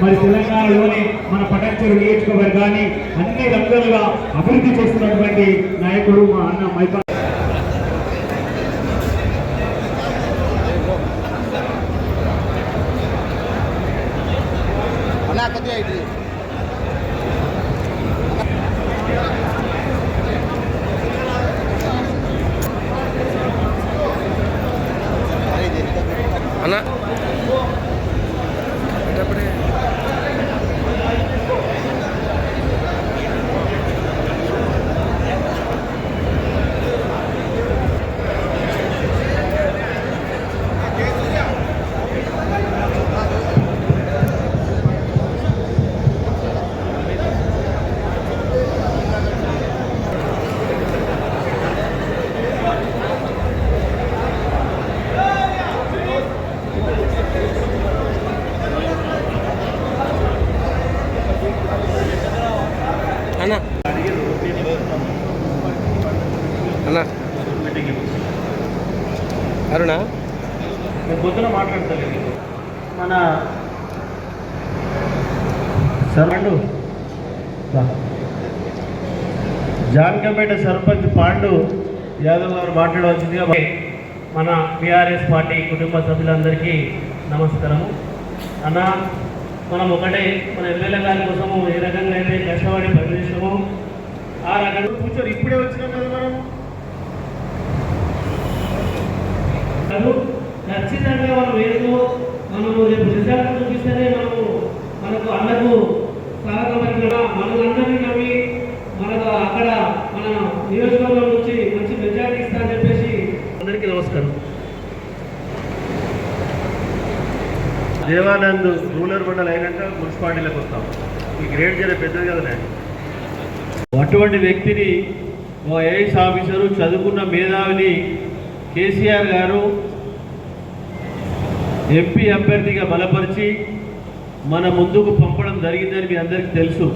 మరి తెలంగాణలోని మన పటంచెరు నియోజకవర్గాన్ని అన్ని రంగాలుగా అభివృద్ధి చేస్తున్నటువంటి నాయకుడు మా అన్న మైపా అన్నా కొద్దిగా ఇది అన్న అన్న అన్న అరుణ నేను పొద్దున మాట్లాడతలేదు. మన సర్పండు జానకంపేట సర్పంచ్ పాండు యాదవ్ గారు మాట్లాడవలసిందిగా మన బీఆర్ఎస్ పార్టీ కుటుంబ సభ్యులందరికీ నమస్కారము. అన్న మనం ఒకటే మన ఎమ్మెల్యే గారి కోసము ఏ రకంగా అయితే కష్టపడి పనిచేసాము ఆ రకంగా కూర్చొని ఇప్పుడే వచ్చినాం కదా మనం. ఖచ్చితంగా మనం ఏదో మనము రేపు రిజల్ట్ చూపిస్తేనే మనము మనకు అన్నకు సహకరించిన మనలందరినీ నమ్మి మనకు అక్కడ మన నియోజకవర్గం నుంచి మంచి మెజారిటీ ఇస్తా అని చెప్పేసి అందరికీ నమస్కారం. దేవానంద్ రూరల్ మండల్ అయినాక మున్సిపాలిటీలకు వస్తాం. ఈ గ్రేడ్ జర పెద్దది కదా అటువంటి వ్యక్తిని ఓ ఐఏఎస్ ఆఫీసరు చదువుకున్న మేధావిని కేసీఆర్ గారు ఎంపీ అభ్యర్థిగా బలపరిచి మన ముందుకు పంపడం జరిగిందని మీ అందరికీ తెలుసు.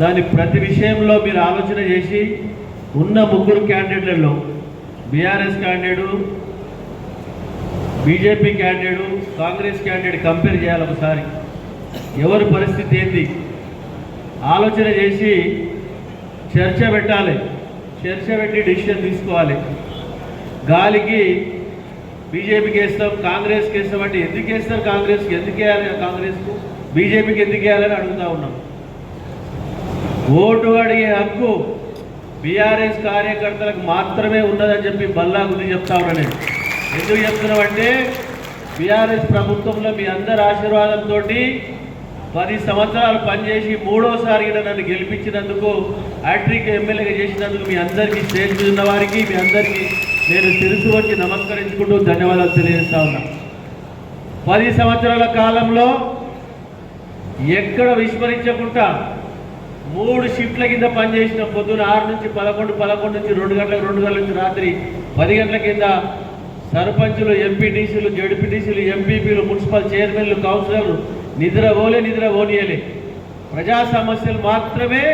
దాని ప్రతి విషయంలో మీరు ఆలోచన చేసి ఉన్న ముగ్గురు క్యాండిడేట్లలో BRS candidate BJP candidate Congress candidate compare చేయాలి ఒకసారి. ఎవరి పరిస్థితి ఏంది? ఆలోచన చేసి చర్చ పెట్టాలి. చర్చ పెట్టి డిసిషన్ తీసుకోవాలి. గాలికి బీజేపీకి వేస్తాం కాంగ్రెస్కి వేస్తాం అంటే ఎందుకు వేస్తారు కాంగ్రెస్కి ఎందుకు వేయాలి కాంగ్రెస్కు? బీజేపీకి ఎందుకు వేయాలని అడుగుతా ఉన్నాం. ఓటు అడిగే హక్కు బీఆర్ఎస్ కార్యకర్తలకు మాత్రమే ఉన్నదని చెప్పి బల్లా గురించి చెప్తా ఉన్నా నేను. ఎందుకు చెప్తున్నామంటే బీఆర్ఎస్ ప్రభుత్వంలో మీ అందరి ఆశీర్వాదంతో పది సంవత్సరాలు పనిచేసి మూడోసారి నన్ను గెలిపించినందుకు హ్యాట్రిక్ ఎమ్మెల్యేగా చేసినందుకు మీ అందరికీ స్టేజ్ మీద ఉన్న వారికి మీ అందరికీ నేను శిరసు వచ్చి నమస్కరించుకుంటూ ధన్యవాదాలు తెలియజేస్తా ఉన్నా. పది సంవత్సరాల కాలంలో ఎక్కడ విస్మరించకుండా మూడు షిఫ్ట్ల కింద పనిచేసిన పొద్దున ఆరు నుంచి పదకొండు పదకొండు నుంచి రెండు గంటలకు రెండు గంటల నుంచి రాత్రి పది గంటల కింద సర్పంచులు ఎంపీటీసీలు జడ్పీటీసీలు ఎంపీపీలు మున్సిపల్ చైర్మన్లు కౌన్సిలర్లు నిద్ర పోలే నిద్ర పోనీయలే ప్రజా సమస్యలు మాత్రమే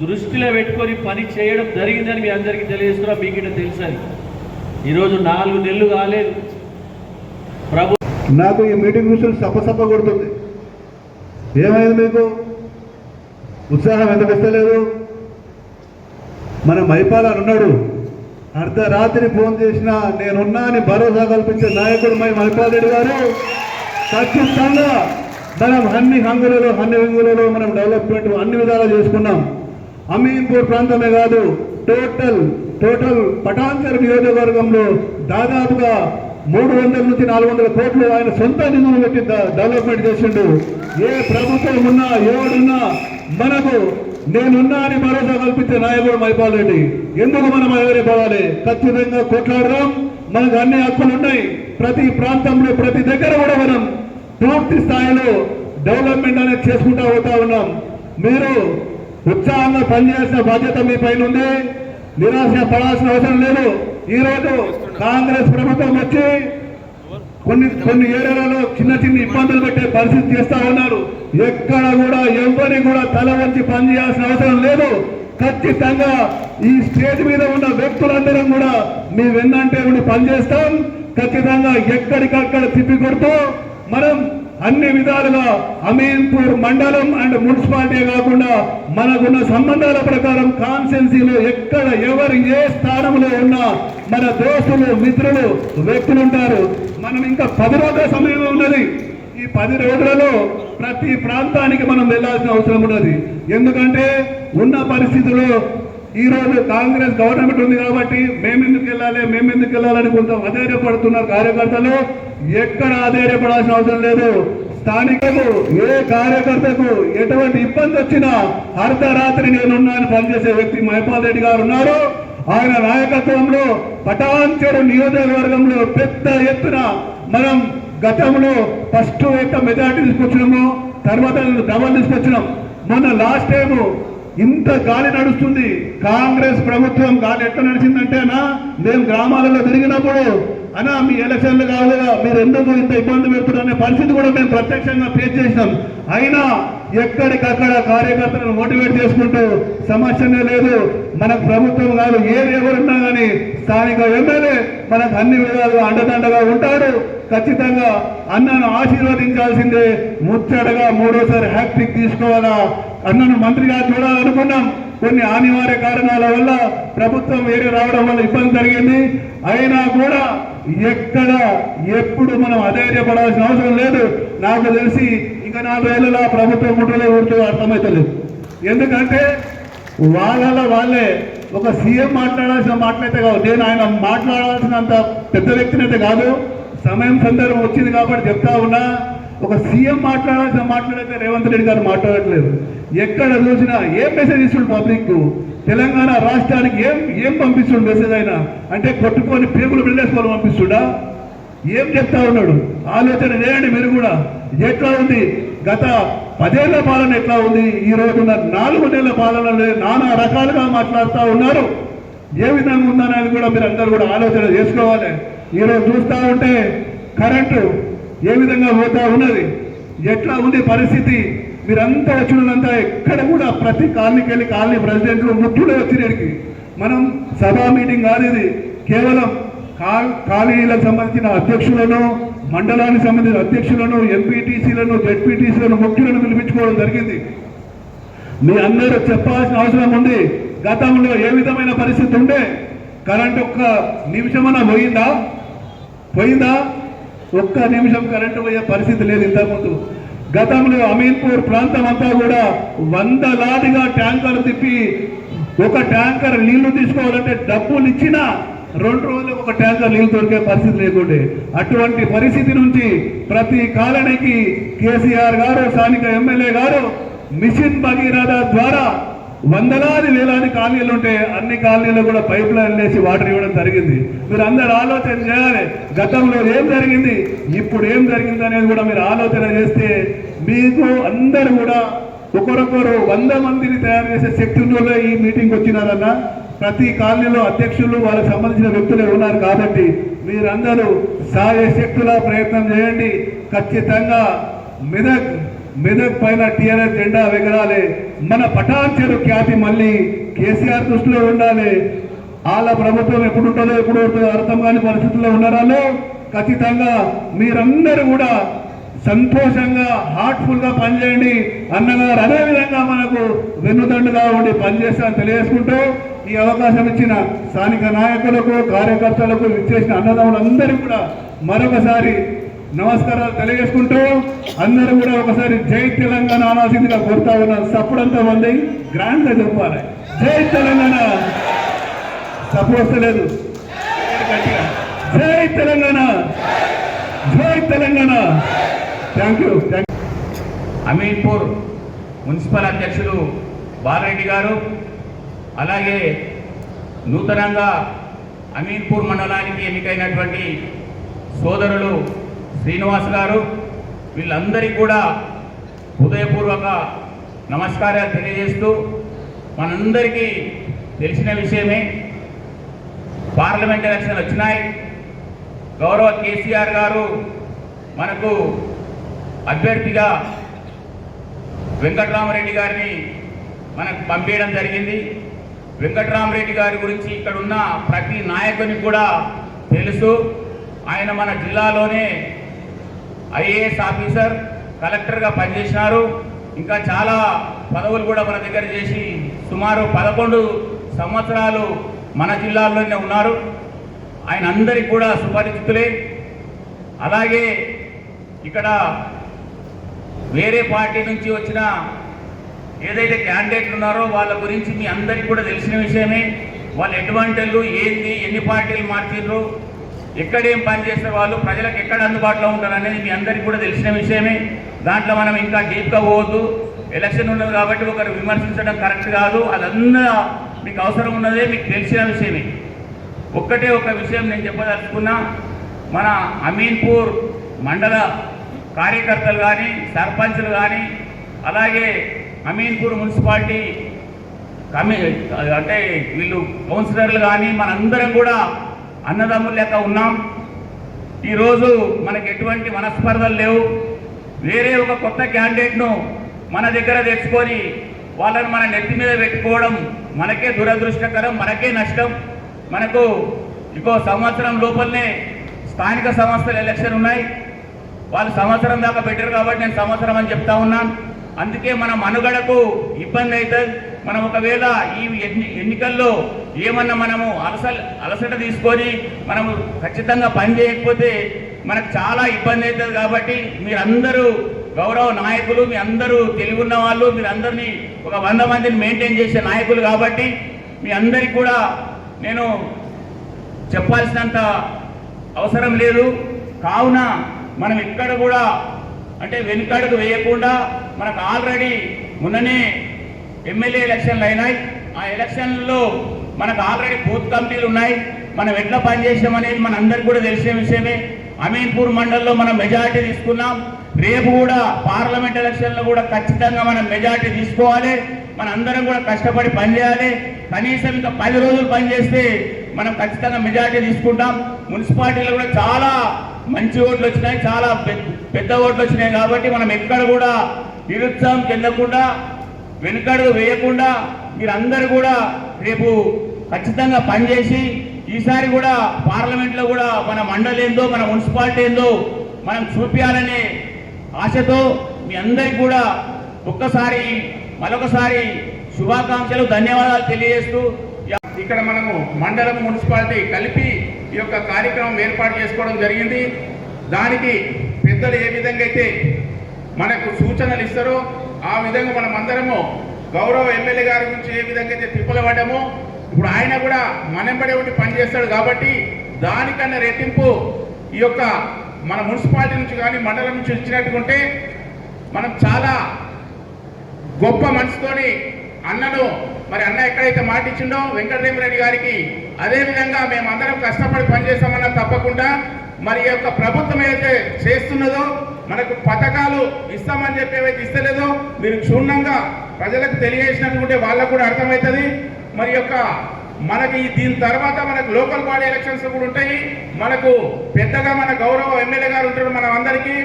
దృష్టిలో పెట్టుకొని పని చేయడం జరిగిందని మీ అందరికీ తెలియజేస్తున్నా. మీకు ఇట్లా తెలుసని ఈరోజు నాలుగు నెలలు కాలేదు. ప్రభు నాకు ఈ మీటింగ్ కూర్చొని సప్పసప్ప కొడుతుంది. ఏమైంది మీకు? ఉత్సాహం ఎంత పెట్టలేదు మన మైపాల ఉన్నాడు. అర్ధరాత్రి ఫోన్ చేసినా నేనున్నా అని భరోసా కల్పించే నాయకుడు మై మైపాల్ రెడ్డి గారు. ఖచ్చితంగా మనం అన్ని హంగులలో అన్ని హంగులలో మనం డెవలప్మెంట్ అన్ని విధాలు చేసుకున్నాం. అమీన్పూర్ ప్రాంతమే కాదు టోటల్ టోటల్ పటాన్చర్ నియోజకవర్గంలో దాదాపుగా మూడు వందల నుంచి నాలుగు వందల కోట్లు ఆయన సొంత నిధులు పెట్టి డెవలప్మెంట్ చేసిండు. ఏ ప్రభుత్వం ఉన్నా ఎవడున్నా మనకు నేనున్నా అని భరోసా కల్పించే నాయకుడు మైపాల్ రెడ్డి. ఎందుకు మనం ఎగరిపోవాలి ఖచ్చితంగా కొట్లాడదాం. మనకు అన్ని హక్కులు ఉన్నాయి. ప్రతి ప్రాంతంలో ప్రతి దగ్గర కూడా మనం పూర్తి స్థాయిలో డెవలప్మెంట్ అనేది చేసుకుంటా పోతా ఉన్నాం. మీరు ఉత్సాహంగా పనిచేసిన బాధ్యత మీ పైన ఉంది. నిరాశ పడాల్సిన అవసరం లేదు. ఈ రోజు కాంగ్రెస్ ప్రభుత్వం వచ్చి కొన్ని కొన్ని ఏరియాలలో చిన్న చిన్న ఇబ్బందులు పెట్టే పరిస్థితి చేస్తా ఉన్నారు. ఎక్కడ కూడా ఎవరిని కూడా తల వంచి పనిచేయాల్సిన అవసరం లేదు. ఖచ్చితంగా ఈ స్టేజ్ మీద ఉన్న వ్యక్తులందరం కూడా మీ వెన్నంటే ఉండి పనిచేస్తాం. ఖచ్చితంగా ఎక్కడికక్కడ తిప్పికొడుతూ మనం అన్ని విధాలుగా అమీన్పూర్ మండలం అండ్ మున్సిపాలిటీ కాకుండా మనకున్న సంబంధాల ప్రకారం కాన్సెన్సీలో ఎక్కడ ఎవరు ఏ స్థానంలో ఉన్నా మన దోస్తులు మిత్రులు వ్యక్తులు ఉంటారు మనం ఇంకా పది రోజుల సమయం ఉన్నది. ఈ పది రోజులలో ప్రతి ప్రాంతానికి మనం వెళ్ళాల్సిన అవసరం ఉన్నది. ఎందుకంటే ఉన్న పరిస్థితుల్లో ఈ రోజు కాంగ్రెస్ గవర్నమెంట్ ఉంది కాబట్టి మేమెందుకు వెళ్ళాలి మేమెందుకు వెళ్ళాలని కొంత అధైర్యపడుతున్నారు కార్యకర్తలు. ఎక్కడ అధైర్యపడాల్సిన అవసరం లేదు. స్థానికకు ఏ కార్యకర్తకు ఎటువంటి ఇబ్బంది వచ్చినా అర్ధరాత్రి నేనున్నాను పనిచేసే వ్యక్తి మహిపాల్ రెడ్డి గారు ఉన్నారు. ఆయన నాయకత్వంలో పటాంచరు నియోజకవర్గంలో పెద్ద ఎత్తున మనం గతంలో ఫస్ట్ యొక్క మెజార్టీ తీసుకొచ్చినామో. తర్వాత డబల్ తీసుకొచ్చినాం. మొన్న లాస్ట్ టైం ఇంత గాలి నడుస్తుంది. కాంగ్రెస్ ప్రభుత్వం గాలి ఎట్లా నడిచిందంటేనా మేము గ్రామాలలో తిరిగినప్పుడు అన్న మీ ఎలక్షన్లు కాదుగా మీరు ఎందుకు ఇంత ఇబ్బంది పెడుతున్నారు అనే పరిస్థితి కూడా మేము ప్రత్యక్షంగా ఫేస్ చేసినాం. అయినా ఎక్కడికక్కడ కార్యకర్తలను మోటివేట్ చేసుకుంటూ సమస్యనే లేదు. మనకు ప్రభుత్వం కాదు ఏది ఎవరున్నా కానీ స్థానిక ఎమ్మెల్యే మనకు అన్ని విధాలుగా అండదండగా ఉంటాడు. ఖచ్చితంగా అన్నను ఆశీర్వదించాల్సిందే. ముచ్చటగా మూడోసారి హ్యాట్రిక్ తీసుకోవాలా? అన్నను మంత్రిగా చూడాలనుకున్నాం. కొన్ని అనివార్య కారణాల వల్ల ప్రభుత్వం వేరే రావడం వల్ల ఇబ్బంది జరిగింది. అయినా కూడా ఎక్కడ ఎప్పుడు మనం అధైర్యపడాల్సిన అవసరం లేదు. నాకు తెలిసి ఇంకా నాలుగేళ్ళలో ప్రభుత్వం ముట్టలే ఉంటుందో అర్థమవుతలేదు ఎందుకంటే వాళ్ళ వాళ్ళే ఒక సీఎం మాట్లాడాల్సిన మాటలైతే కాదు. నేను ఆయన మాట్లాడాల్సినంత పెద్ద వ్యక్తినైతే కాదు. సమయం సందర్భం వచ్చింది కాబట్టి చెప్తా ఉన్నా. ఒక సీఎం మాట్లాడాల్సిన మాట్లాడితే రేవంత్ రెడ్డి గారు మాట్లాడట్లేదు. ఎక్కడ చూసినా ఏం మెసేజ్ ఇస్తుండు పబ్లిక్ తెలంగాణ రాష్ట్రానికి ఏం ఏం పంపిస్తుండు మెసేజ్ అయినా? అంటే కొట్టుకొని పేగులు బిల్లేసుకోవాలి పంపిస్తుండా? ఏం చెప్తా ఉన్నాడు? ఆలోచన చేయండి మీరు కూడా. ఎట్లా ఉంది? గత పదేళ్ళ పాలన ఎట్లా ఉంది? ఈ రోజున నాలుగు నెలల పాలనలో నానా రకాలుగా మాట్లాడుతూ ఉన్నారు. ఏ విధంగా ఉందనేది కూడా మీరు అందరూ కూడా ఆలోచన చేసుకోవాలి. ఈరోజు చూస్తూ ఉంటే కరెంటు ఏ విధంగా పోతా ఉన్నది? ఎట్లా ఉంది పరిస్థితి? మీరంతా వచ్చినంతా ఎక్కడ కూడా ప్రతి కాలనీకి వెళ్ళి కాలనీ ప్రెసిడెంట్లు ముట్టుడే వచ్చినడికి మనం సభా మీటింగ్ కాదు కేవలం కా- కాలనీలకు సంబంధించిన అధ్యక్షులను మండలానికి సంబంధించిన అధ్యక్షులను ఎంపీటీసీలను జెడ్పీటీసీలను ముఖ్యులను పిలిపించుకోవడం జరిగింది. మీ అందరూ చెప్పాల్సిన అవసరం ఉంది. గతంలో ఏ విధమైన పరిస్థితి ఉండే? కరెంట్ ఒక్క నిమిషమన్నా పోయిందా? పోయిందా? ఒక్క నిమిషం కరెంటు పోయే పరిస్థితి లేదు ఇంతకుముందు. గతంలో అమీన్పూర్ ప్రాంతం అంతా కూడా వందలాదిగా ట్యాంకర్లు తిప్పి ఒక ట్యాంకర్ నీళ్ళు తీసుకోవాలంటే డబ్బులు ఇచ్చినా రెండు రోజులకు ఒక ట్యాంకర్ నీళ్ళు దొరికే పరిస్థితి లేకుండే. అటువంటి పరిస్థితి నుంచి ప్రతి కాలనీకి కేసీఆర్ గారు స్థానిక ఎమ్మెల్యే గారు మిషన్ భగీరథ ద్వారా వందలాది వేలాది కాలనీలు ఉంటే అన్ని కాలనీలు కూడా పైప్ లైన్ వేసి వాటర్ ఇవ్వడం జరిగింది. మీరు అందరు ఆలోచన చేయాలి. గతంలో ఏం జరిగింది? ఇప్పుడు ఏం జరిగింది అనేది కూడా మీరు ఆలోచన చేస్తే మీకు అందరు కూడా ఒకరొకరు వంద మందిని తయారు చేసే శక్తి ఉన్నోళ్ళే ఈ మీటింగ్ వచ్చినారన్న. ప్రతి కాలనీలో అధ్యక్షులు వాళ్ళకి సంబంధించిన వ్యక్తులే ఉన్నారు కాబట్టి మీరందరూ సాయ శక్తుల ప్రయత్నం చేయండి. ఖచ్చితంగా మెదక్ మెదక్ పైన టీఆర్ఎస్ జెండా ఎగరాలి మన పటాన్చెరు ఖ్యాతి మళ్ళీ కేసీఆర్ దృష్టిలో ఉండాలి. వాళ్ళ ప్రభుత్వం ఎప్పుడు ఉంటుందో ఎప్పుడు ఉంటుందో అర్థం కాని పరిస్థితుల్లో ఉన్నారాలో ఖచ్చితంగా మీరందరూ కూడా సంతోషంగా హార్ట్ఫుల్గా పనిచేయండి. అన్నగారు అదేవిధంగా మనకు వెన్నుదండుగా ఉండి పనిచేస్తామని తెలియజేసుకుంటూ ఈ అవకాశం ఇచ్చిన స్థానిక నాయకులకు కార్యకర్తలకు ఇచ్చేసిన అన్నదమ్ములందరూ కూడా మరొకసారి నమస్కారాలు తెలియజేసుకుంటూ అందరూ కూడా ఒకసారి జై తెలంగాణ అనాల్సిందిగా కోరుతా ఉన్నారు సప్పుడంతా మంది గ్రాండ్గా చెప్పాలి. జై తెలంగాణ. సపోర్ట్ వస్తలేదు. Jai Telangana. Jai Telangana. Thank you thank Ameenpur municipal అధ్యక్షులు బాలరెడ్డి గారు అలాగే నూతనంగా అమీన్పూర్ మండలానికి ఎన్నికైనటువంటి సోదరులు శ్రీనివాస్ గారు వీళ్ళందరికీ కూడా హృదయపూర్వక నమస్కారాలు తెలియజేస్తూ మనందరికీ తెలిసిన విషయమే. పార్లమెంట్ ఎలక్షన్లు వచ్చినాయి. గౌరవ కేసీఆర్ గారు మనకు అభ్యర్థిగా వెంకట్రామరెడ్డి గారిని మనకు పంపించడం జరిగింది. వెంకట్రామరెడ్డి గారి గురించి ఇక్కడ ఉన్న ప్రతి నాయకునికి కూడా తెలుసు. ఆయన మన జిల్లాలోనే ఐఏఎస్ ఆఫీసర్ కలెక్టర్గా పనిచేసినారు ఇంకా చాలా పదవులు కూడా మన దగ్గర చేసి సుమారు పదకొండు సంవత్సరాలు మన జిల్లాలోనే ఉన్నారు. ఆయన అందరికి కూడా సుపరిచితులే అలాగే ఇక్కడ వేరే పార్టీ నుంచి వచ్చిన ఏదైతే క్యాండిడేట్లు ఉన్నారో వాళ్ళ గురించి మీ అందరికీ కూడా తెలిసిన విషయమే. వాళ్ళు ఎటువంటి ఏంది ఎన్ని పార్టీలు మార్చిండ్రు ఎక్కడేం పని వాళ్ళు ప్రజలకు ఎక్కడ అందుబాటులో ఉంటారు అనేది మీ అందరికీ కూడా తెలిసిన విషయమే. దాంట్లో మనం ఇంకా డీప్గా పోవద్దు. ఎలక్షన్ ఉన్నది కాబట్టి ఒకరు విమర్శించడం కరెక్ట్ కాదు. అదంతా మీకు అవసరం ఉన్నదే మీకు తెలిసిన విషయమే. ఒక్కటే ఒక విషయం నేను చెప్పదలుచుకున్నా. మన అమీన్పూర్ మండల కార్యకర్తలు కానీ సర్పంచ్లు కానీ అలాగే అమీన్పూర్ మున్సిపాలిటీ కమి అంటే వీళ్ళు కౌన్సిలర్లు కానీ మనందరం కూడా అన్నదమ్ములు లెక్క ఉన్నాం. ఈరోజు మనకి ఎటువంటి మనస్పర్ధలు లేవు. వేరే ఒక కొత్త క్యాండిడేట్ను మన దగ్గర తెచ్చుకొని వాళ్ళని మన నెత్తి మీద పెట్టుకోవడం మనకే దురదృష్టకరం మనకే నష్టం. మనకు ఇంకో సంవత్సరం లోపలనే స్థానిక సంస్థల ఎలక్షన్ ఉన్నాయి. వాళ్ళు సంవత్సరం దాకా పెట్టారు కాబట్టి నేను సంవత్సరం అని చెప్తా ఉన్నాను. అందుకే మన మనుగడకు ఇబ్బంది అవుతుంది. మనం ఒకవేళ ఈ ఎన్ని ఎన్నికల్లో ఏమన్నా మనము అలస అలసట తీసుకొని మనము ఖచ్చితంగా పని చేయకపోతే మనకు చాలా ఇబ్బంది అవుతుంది కాబట్టి మీరందరూ గౌరవ నాయకులు మీ అందరూ తెలివున్న వాళ్ళు మీరందరినీ ఒక వంద మందిని మెయింటైన్ చేసే నాయకులు కాబట్టి మీ అందరికీ కూడా నేను చెప్పాల్సినంత అవసరం లేదు. కావున మనం ఇక్కడ కూడా అంటే వెనుకడుగు వేయకుండా మనకు ఆల్రెడీ మొన్ననే ఎమ్మెల్యే ఎలక్షన్లు అయినాయి. ఆ ఎలక్షన్లలో మనకు ఆల్రెడీ బూత్ కమిటీలు ఉన్నాయి. మనం ఎట్లా పనిచేసాం అనేది మన అందరికి కూడా తెలిసిన విషయమే. అమీన్పూర్ మండలంలో మనం మెజారిటీ తీసుకున్నాం. రేపు కూడా పార్లమెంట్ ఎలక్షన్లో కూడా ఖచ్చితంగా మనం మెజారిటీ తీసుకోవాలి. మన అందరం కూడా కష్టపడి పనిచేయాలి. కనీసం ఇంకా పది రోజులు పనిచేస్తే మనం ఖచ్చితంగా మెజారిటీ తీసుకుంటాం. మున్సిపాలిటీలో కూడా చాలా మంచి ఓట్లు వచ్చినాయి. చాలా పెద్ద పెద్ద ఓట్లు వచ్చినాయి కాబట్టి మనం ఎక్కడ కూడా నిరుత్సాహం చెందకుండా వెనుకడుగు వేయకుండా మీరందరూ కూడా రేపు ఖచ్చితంగా పనిచేసి ఈసారి కూడా పార్లమెంట్లో కూడా మన మండలి ఏందో మన మున్సిపాలిటీ ఏందో మనం చూపించాలనే ఆశతో మీ అందరికి కూడా ఒక్కసారి మరొకసారి శుభాకాంక్షలు ధన్యవాదాలు తెలియజేస్తూ ఇక్కడ మనము మండలం మున్సిపాలిటీ కలిపి ఈ యొక్క కార్యక్రమం ఏర్పాటు చేసుకోవడం జరిగింది. దానికి పెద్దలు ఏ విధంగా అయితే మనకు సూచనలు ఇస్తారో ఆ విధంగా మనం అందరము గౌరవ ఎమ్మెల్యే గారి గురించి ఏ విధంగా అయితే తిప్పలబడ్డామో ఇప్పుడు ఆయన కూడా మనంబడే ఉండి పనిచేస్తాడు కాబట్టి దానికన్నా రెట్టింపు ఈ యొక్క మన మున్సిపాలిటీ నుంచి కానీ మండలం నుంచి ఇచ్చినట్టుకుంటే మనం చాలా గొప్ప మనసుతోని అన్నను మరి అన్న ఎక్కడైతే మాటిచ్చిండో వెంకటరేమరెడ్డి గారికి అదేవిధంగా మేమందరం కష్టపడి పనిచేస్తామన్నా తప్పకుండా మరి ఈ యొక్క ప్రభుత్వం ఏదైతే చేస్తున్నదో మనకు పథకాలు ఇస్తామని చెప్పి ఏవైతే ఇస్తలేదో మీరు క్షుణ్ణంగా ప్రజలకు తెలియజేసినట్టుకుంటే వాళ్ళకు కూడా అర్థమవుతుంది. మరి యొక్క మనకి దీని తర్వాత మనకు లోకల్ బాడీ ఎలక్షన్స్ కూడా ఉంటాయి. మనకు పెద్దగా మన గౌరవ ఎమ్మెల్యే గారు ఉంటారు మనం అందరికీ.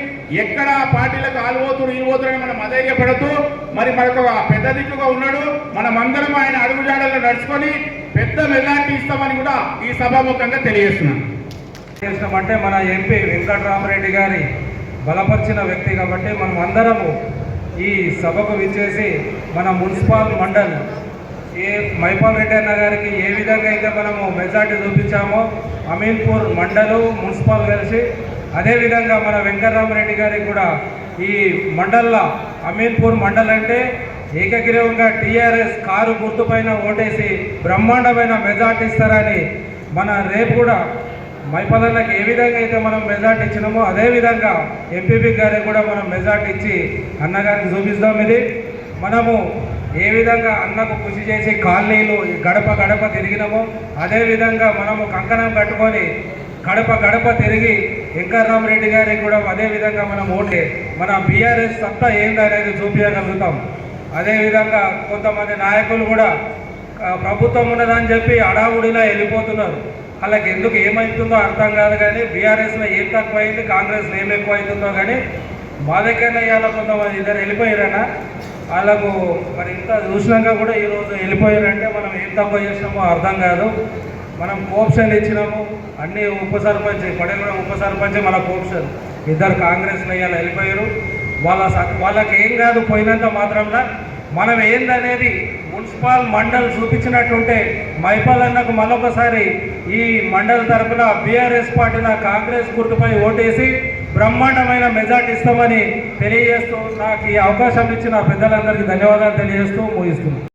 ఎక్కడ పార్టీలకు ఆలుపోతుడు ఈలుపోతుడు మనం అధైర్యపడుతూ మరి మనకు ఒక పెద్ద దిక్కుగా ఉన్నాడు. మనం అందరం ఆయన అడుగుజాడల్లో నడుచుకొని పెద్ద మెజార్టీ ఇస్తామని కూడా ఈ సభాముఖంగా తెలియజేస్తున్నాను. చేసినామంటే మన ఎంపీ వెంకటరామరెడ్డి గారి బలపరిచిన వ్యక్తి కాబట్టి మనం అందరము ఈ సభకు విచ్చేసి మన మున్సిపల్ మండల్ ఏ మైపాల్ రెడ్డి అన్న గారికి ఏ విధంగా అయితే మనము మెజార్టీ చూపించామో అమీన్పూర్ మండలు మున్సిపల్ కలిసి అదేవిధంగా మన వెంకటరామరెడ్డి గారికి కూడా ఈ మండల్లో అమీన్పూర్ మండల్ అంటే ఏకగ్రీవంగా టీఆర్ఎస్ కారు గుర్తుపైన ఓటేసి బ్రహ్మాండమైన మెజార్టీ ఇస్తారని మన రేపు కూడా మైపల్లకి ఏ విధంగా అయితే మనం మెజార్టీ ఇచ్చినామో అదే విధంగా ఎంపీపీ గారికి కూడా మనం మెజార్టీ ఇచ్చి అన్నగారికి చూపిస్తాం ఇది. మనము ఏ విధంగా అన్నకు కృషి చేసి కాలనీలు గడప గడప తిరిగినామో అదే విధంగా మనము కంకణం కట్టుకొని గడప గడప తిరిగి వెంకటరామరెడ్డి గారికి కూడా అదే విధంగా మనం ఓటే. మన బీఆర్ఎస్ సత్తా ఏందనేది చూపించగలుగుతాం. అదేవిధంగా కొంతమంది నాయకులు కూడా ప్రభుత్వం ఉన్నదని చెప్పి అడావుడిలా వెళ్ళిపోతున్నారు. వాళ్ళకి ఎందుకు ఏమవుతుందో అర్థం కాదు కానీ బీఆర్ఎస్లో ఏం తక్కువ అయింది కాంగ్రెస్లో ఏం ఎక్కువ అవుతుందో కానీ మా దగ్గర ఇవాళ కొంతమంది ఇద్దరు వెళ్ళిపోయారనా వాళ్ళకు మరి ఇంత చూసినాక కూడా ఈరోజు వెళ్ళిపోయారంటే మనం ఏం తక్కువ చేసినామో అర్థం కాదు. మనం కోప్షన్ ఇచ్చినాము అన్ని ఉప సర్పంచ్ పడేల ఉప సర్పంచ్ మన కోప్షన్. ఇద్దరు కాంగ్రెస్లో ఇవాళ వెళ్ళిపోయారు. వాళ్ళ స- వాళ్ళకి ఏం కాదు పోయినంత మాత్రంలో మనం ఏందనేది మున్సిపల్ మండల్ చూపించినట్టుంటే మైపాల్ అన్నకు మరొకసారి ఈ మండల్ తరపున బీఆర్ఎస్ పార్టీన కాంగ్రెస్ గుర్తుపై ఓటేసి బ్రహ్మాండమైన మెజార్టీ ఇస్తామని తెలియజేస్తూ నాకు ఈ అవకాశం ఇచ్చిన పెద్దలందరికీ ధన్యవాదాలు తెలియజేస్తూ ముగిస్తున్నాను.